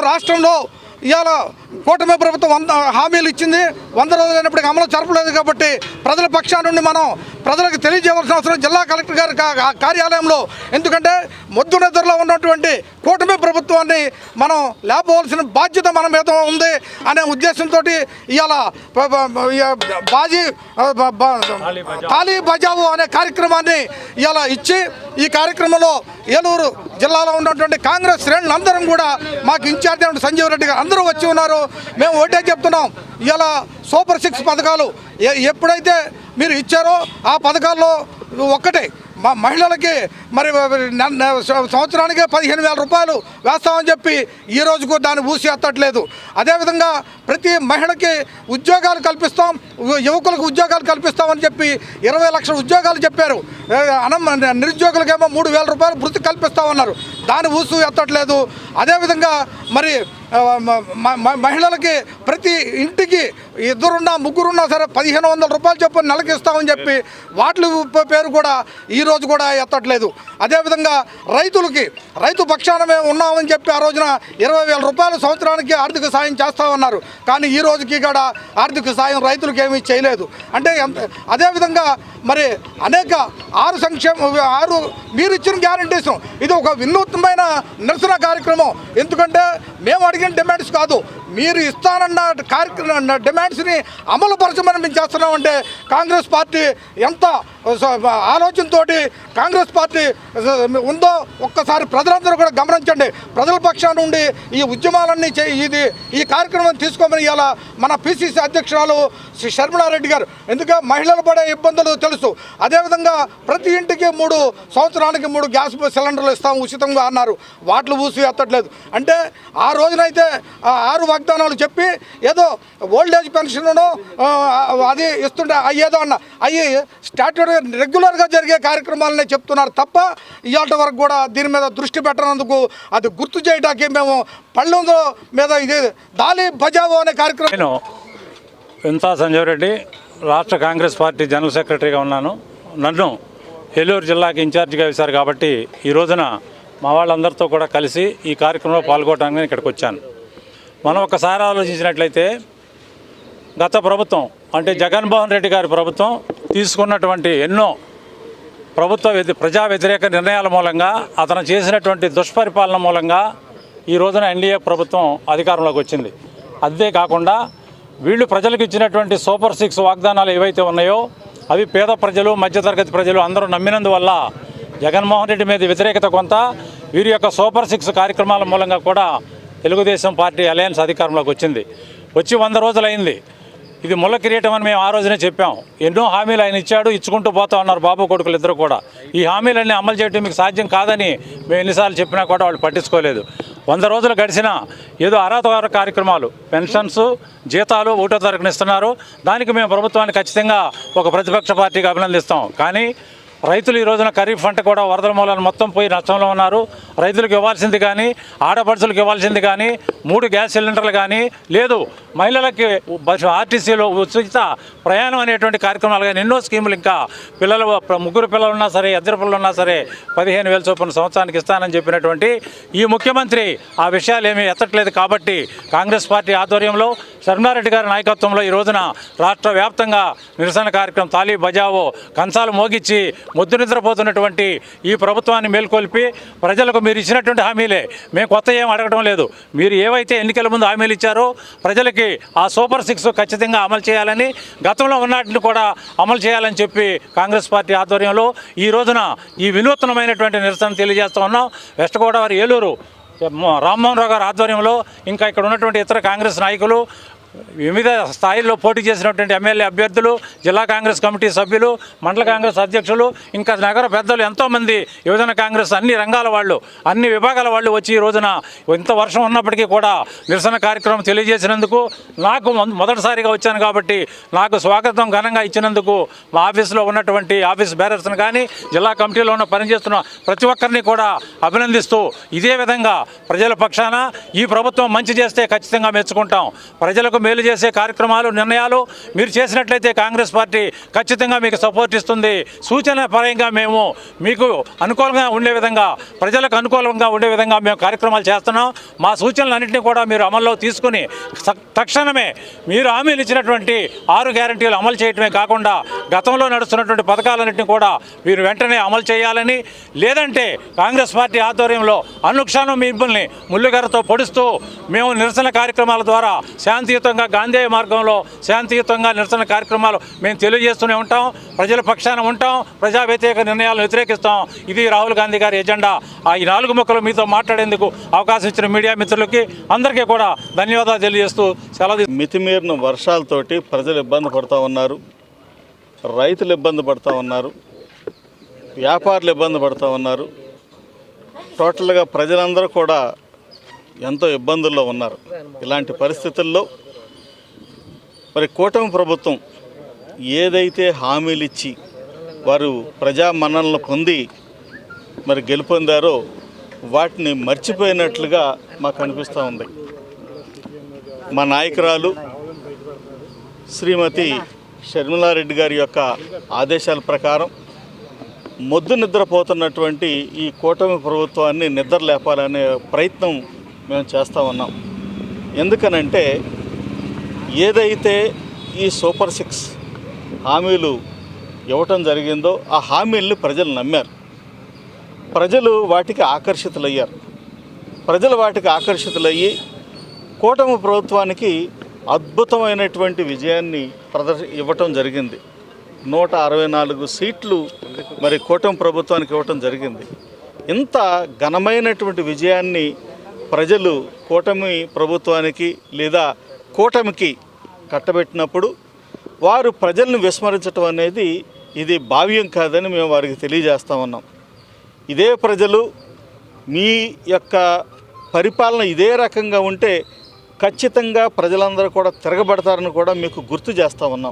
రాష్ట్రంలో ఇవాళ కూటమి ప్రభుత్వం వంద హామీలు ఇచ్చింది. వంద రోజులైనప్పటికీ అమలు జరపలేదు కాబట్టి ప్రజల పక్షా నుండి మనం ప్రజలకు తెలియజేయవలసిన అవసరం జిల్లా కలెక్టర్ గారి కా- కార్యాలయంలో. ఎందుకంటే మొద్దు నిద్రలో ఉన్నటువంటి కూటమి ప్రభుత్వాన్ని మనం లేపవలసిన బాధ్యత మన మీద ఉంది అనే ఉద్దేశంతో ఇవాళ బాజీ తాలీ బజావు అనే కార్యక్రమాన్ని ఇవాళ ఇచ్చి ఈ కార్యక్రమంలో ఏలూరు జిల్లాలో ఉన్నటువంటి కాంగ్రెస్ శ్రేణులందరం కూడా మాకు ఇన్ఛార్జ్ సంజీవ్ రెడ్డి గారు అందరూ వచ్చి ఉన్నారు. మేము ఒకటే చెప్తున్నాం. ఇలా సూపర్ సిక్స్ పథకాలు ఎప్పుడైతే మీరు ఇచ్చారో ఆ పథకాల్లో ఒక్కటే. మా మహిళలకి మరి సంవత్సరానికి పదిహేను వేల రూపాయలు వేస్తామని చెప్పి ఈ రోజుకు దాన్ని ఊసి ఎత్తట్లేదు. అదేవిధంగా ప్రతి మహిళకి ఉద్యోగాలు కల్పిస్తాం యువకులకు ఉద్యోగాలు కల్పిస్తామని చెప్పి ఇరవై లక్షల ఉద్యోగాలు చెప్పారు. అనం నిరుద్యోగులకేమో మూడు వేల రూపాయలు వృత్తి కల్పిస్తామన్నారు. దాన్ని ఊసు ఎత్తట్లేదు. అదేవిధంగా మరి మహిళలకి ప్రతి ఇంటికి ఇద్దరున్నా ముగ్గురున్నా సరే పదిహేను వందల రూపాయలు చొప్పున నెలకి ఇస్తామని చెప్పి వాటి పేరు కూడా ఈ రోజు కూడా ఎత్తట్లేదు. అదేవిధంగా రైతులకి రైతు పక్షాన మేము ఉన్నామని చెప్పి ఆ రోజున ఇరవై వేల రూపాయలు సంవత్సరానికి ఆర్థిక సాయం చేస్తామన్నారు. కానీ ఈ రోజుకి కూడా ఆర్థిక సాయం రైతులకు ఏమీ చేయలేదు. అంటే ఎంత అదేవిధంగా మరి అనేక ఆరు సంక్షేమ ఆరు మీరు ఇచ్చిన గ్యారంటీస్. ఇది ఒక వినూత్నమైన నిరసన కార్యక్రమం. ఎందుకంటే మేము అడిగిన డిమాండ్స్ కాదు. మీరు ఇస్తానన్న కార్యక్రమం డిమాండ్స్ని అమలు పరచమని మేము చేస్తున్నామంటే కాంగ్రెస్ పార్టీ ఎంత ఆలోచనతో ఆలోచనతోటి కాంగ్రెస్ పార్టీ ఉందో ఒక్కసారి ప్రజలందరూ కూడా గమనించండి. ప్రజల పక్షాన నుండి ఈ ఉద్యమాలన్నీ చే ఇది ఈ కార్యక్రమం తీసుకోమని ఇవాళ మన పిసిసి అధ్యక్షురాలు శ్రీ శర్మిళారెడ్డి గారు. ఎందుకంటే మహిళలు పడే ఇబ్బందులు తెలుసు. అదేవిధంగా ప్రతి ఇంటికి మూడు సంవత్సరానికి మూడు గ్యాస్ సిలిండర్లు ఇస్తాం ఉచితంగా అన్నారు. వాటిలు ఊసి ఎత్తట్లేదు. అంటే ఆ రోజునైతే ఆరు వాగ్దానాలు చెప్పి ఏదో ఓల్డ్ ఏజ్ పెన్షన్ను అది ఇస్తుంటే అయ్యేదో అన్న అవి స్టాట్యూట్ రెగ్యులర్గా జరిగే కార్యక్రమాలనే చెప్తున్నారు తప్ప ఇవాళ వరకు కూడా దీని మీద దృష్టి పెట్టనందుకు అది గుర్తు చేయడానికి మేము పళ్ళు మీద ఇది దాలి బజావో అనే కార్యక్రమం నేను వింతా సంజయ్ రెడ్డి రాష్ట్ర కాంగ్రెస్ పార్టీ జనరల్ సెక్రటరీగా ఉన్నాను. నన్ను ఏలూరు జిల్లాకి ఇన్ఛార్జిగా వేశారు కాబట్టి ఈ రోజున మా వాళ్ళందరితో కూడా కలిసి ఈ కార్యక్రమంలో పాల్గొనడానికి నేను ఇక్కడికి వచ్చాను. మనం ఒకసారి ఆలోచించినట్లయితే గత ప్రభుత్వం అంటే జగన్మోహన్ రెడ్డి గారి ప్రభుత్వం తీసుకున్నటువంటి ఎన్నో ప్రభుత్వ వ్యతి ప్రజా వ్యతిరేక నిర్ణయాల మూలంగా అతను చేసినటువంటి దుష్పరిపాలన మూలంగా ఈ రోజున ఎన్డీఏ ప్రభుత్వం అధికారంలోకి వచ్చింది. అదే కాకుండా వీళ్ళు ప్రజలకు ఇచ్చినటువంటి సూపర్ సిక్స్ వాగ్దానాలు ఏవైతే ఉన్నాయో అవి పేద ప్రజలు మధ్యతరగతి ప్రజలు అందరూ నమ్మినందువల్ల జగన్మోహన్ రెడ్డి మీద వ్యతిరేకత కొంత వీరి యొక్క సూపర్ సిక్స్ కార్యక్రమాల మూలంగా కూడా తెలుగుదేశం పార్టీ అలయన్స్ అధికారంలోకి వచ్చింది. వచ్చి వంద రోజులైంది. ఇది ముళ్ళ కిరీటం అని మేము ఆ రోజునే చెప్పాం. ఎన్నో హామీలు ఆయన ఇచ్చాడు ఇచ్చుకుంటూ పోతా ఉన్నారు బాబు కొడుకులు ఇద్దరు కూడా. ఈ హామీలన్నీ అమలు చేయడం మీకు సాధ్యం కాదని మేము ఎన్నిసార్లు చెప్పినా కూడా వాళ్ళు పట్టించుకోలేదు. వంద రోజులు గడిచినా ఏదో అర్హత కార్యక్రమాలు పెన్షన్స్ జీతాలు ఒకటో తారీఖున ఇస్తున్నారు దానికి మేము ప్రభుత్వాన్ని ఖచ్చితంగా ఒక ప్రతిపక్ష పార్టీకి అభినందిస్తాం. కానీ రైతులు ఈ రోజున ఖరీఫ్ పంట కూడా వరదల మూలాన మొత్తం పోయి నష్టంలో ఉన్నారు. రైతులకు ఇవ్వాల్సింది కానీ ఆడపడుచులకు ఇవ్వాల్సింది కానీ మూడు గ్యాస్ సిలిండర్లు కానీ లేదు మహిళలకి బస్సు ఆర్టీసీలో ఉచిత ప్రయాణం అనేటువంటి కార్యక్రమాలు కానీ ఎన్నో స్కీములు ఇంకా పిల్లలు ముగ్గురు పిల్లలు ఉన్నా సరే ఇద్దరు పిల్లలు ఉన్నా సరే పదిహేను వేల చొప్పున సంవత్సరానికి ఇస్తానని చెప్పినటువంటి ఈ ముఖ్యమంత్రి ఆ విషయాలు ఏమీ ఎత్తట్లేదు కాబట్టి కాంగ్రెస్ పార్టీ ఆధ్వర్యంలో శర్మారెడ్డి గారి నాయకత్వంలో ఈ రోజున రాష్ట్ర వ్యాప్తంగా నిరసన కార్యక్రమం తాలీ బజావో కంచాలు మోగిచ్చి ముద్దు నిద్రపోతున్నటువంటి ఈ ప్రభుత్వాన్ని మేల్కొల్పి ప్రజలకు మీరు ఇచ్చినటువంటి హామీలే. మేము కొత్త ఏం అడగడం లేదు. మీరు ఏవైతే ఎన్నికల ముందు హామీలు ఇచ్చారో ప్రజలకి ఆ సూపర్ సిక్స్ ఖచ్చితంగా అమలు చేయాలని గతంలో ఉన్నటిని కూడా అమలు చేయాలని చెప్పి కాంగ్రెస్ పార్టీ ఆధ్వర్యంలో ఈ రోజున ఈ వినూత్నమైనటువంటి నిరసన తెలియజేస్తూ ఉన్నాం. వెస్ట్ గోదావరి ఏలూరు రామ్మోహన్ రావు గారి ఆధ్వర్యంలో ఇంకా ఇక్కడ ఉన్నటువంటి ఇతర కాంగ్రెస్ నాయకులు వివిధ స్థాయిల్లో పోటీ చేసినటువంటి ఎమ్మెల్యే అభ్యర్థులు జిల్లా కాంగ్రెస్ కమిటీ సభ్యులు మండల కాంగ్రెస్ అధ్యక్షులు ఇంకా నగర పెద్దలు ఎంతోమంది యువజన కాంగ్రెస్ అన్ని రంగాల వాళ్ళు అన్ని విభాగాల వాళ్ళు వచ్చి ఈ రోజున ఇంత వర్షం ఉన్నప్పటికీ కూడా నిరసన కార్యక్రమం తెలియజేసినందుకు నాకు మొదటిసారిగా వచ్చాను కాబట్టి నాకు స్వాగతం ఘనంగా ఇచ్చినందుకు మా ఆఫీసులో ఉన్నటువంటి ఆఫీస్ బేరర్స్ని కానీ జిల్లా కమిటీలో ఉన్న పనిచేస్తున్న ప్రతి ఒక్కరిని కూడా అభినందిస్తూ ఇదే విధంగా ప్రజల పక్షాన ఈ ప్రభుత్వం మంచి చేస్తే ఖచ్చితంగా మెచ్చుకుంటాం. ప్రజలకు మేలు చేసే కార్యక్రమాలు నిర్ణయాలు మీరు చేసినట్లయితే కాంగ్రెస్ పార్టీ ఖచ్చితంగా మీకు సపోర్ట్ ఇస్తుంది. సూచన పరంగా మేము మీకు అనుకూలంగా ఉండే విధంగా ప్రజలకు అనుకూలంగా ఉండే విధంగా మేము కార్యక్రమాలు చేస్తున్నాం. మా సూచనలన్నింటినీ కూడా మీరు అమల్లో తీసుకుని తక్షణమే మీరు హామీలు ఇచ్చినటువంటి ఆరు గ్యారంటీలు అమలు చేయటమే కాకుండా గతంలో నడుస్తున్నటువంటి పథకాలన్నింటినీ కూడా మీరు వెంటనే అమలు చేయాలని లేదంటే కాంగ్రెస్ పార్టీ ఆధ్వర్యంలో అనుక్షణం మిమ్మల్ని ముళ్ళుగారితో పొడుస్తూ మేము నిరసన కార్యక్రమాల ద్వారా శాంతియుతంగా గాంధీ మార్గంలో శాంతియుతంగా నిరసన కార్యక్రమాలు మేము తెలియజేస్తూనే ఉంటాం. ప్రజల పక్షాన ఉంటాం. ప్రజా వ్యతిరేక నిర్ణయాలను వ్యతిరేకిస్తాం. ఇది రాహుల్ గాంధీ గారి ఎజెండా. ఆ ఈ నాలుగు మొక్కలు మీతో మాట్లాడేందుకు అవకాశం ఇచ్చిన మీడియా మిత్రులకి అందరికీ కూడా ధన్యవాదాలు తెలియజేస్తూ సెలవు మితిమీరిన వర్షాలతోటి ప్రజలు ఇబ్బంది పడుతూ ఉన్నారు. రైతులు ఇబ్బంది పడుతూ ఉన్నారు. వ్యాపారులు ఇబ్బంది పడుతూ ఉన్నారు. టోటల్గా ప్రజలందరూ కూడా ఎంతో ఇబ్బందుల్లో ఉన్నారు. ఇలాంటి పరిస్థితుల్లో మరి కూటమి ప్రభుత్వం ఏదైతే హామీలు ఇచ్చి వారు ప్రజా మన్ననలు పొంది మరి గెలుపొందారో వాటిని మర్చిపోయినట్లుగా మాకు అనిపిస్తూ ఉంది. మా నాయకురాలు శ్రీమతి షర్మిలారెడ్డి గారి యొక్క ఆదేశాల ప్రకారం మొద్దు నిద్రపోతున్నటువంటి ఈ కూటమి ప్రభుత్వాన్ని నిద్ర లేపాలనే ప్రయత్నం మేము చేస్తూ ఉన్నాం. ఎందుకనంటే ఏదైతే ఈ సూపర్ సిక్స్ హామీలు ఇవ్వటం జరిగిందో ఆ హామీల్ని ప్రజలు నమ్మారు. ప్రజలు వాటికి ఆకర్షితులయ్యారు. ప్రజలు వాటికి ఆకర్షితులయ్యి కూటమి ప్రభుత్వానికి అద్భుతమైనటువంటి విజయాన్ని ప్రదర్శ ఇవ్వటం జరిగింది. నూట అరవై నాలుగు సీట్లు మరి కూటమి ప్రభుత్వానికి ఇవ్వటం జరిగింది. ఇంత ఘనమైనటువంటి విజయాన్ని ప్రజలు కూటమి ప్రభుత్వానికి లేదా కూటమికి కట్టబెట్టినప్పుడు వారు ప్రజలను విస్మరించడం అనేది ఇది భావ్యం కాదని మేము వారికి తెలియజేస్తా ఉన్నాం. ఇదే ప్రజలు మీ యొక్క పరిపాలన ఇదే రకంగా ఉంటే ఖచ్చితంగా ప్రజలందరూ కూడా తిరగబడతారని కూడా మీకు గుర్తు చేస్తూ ఉన్నాం.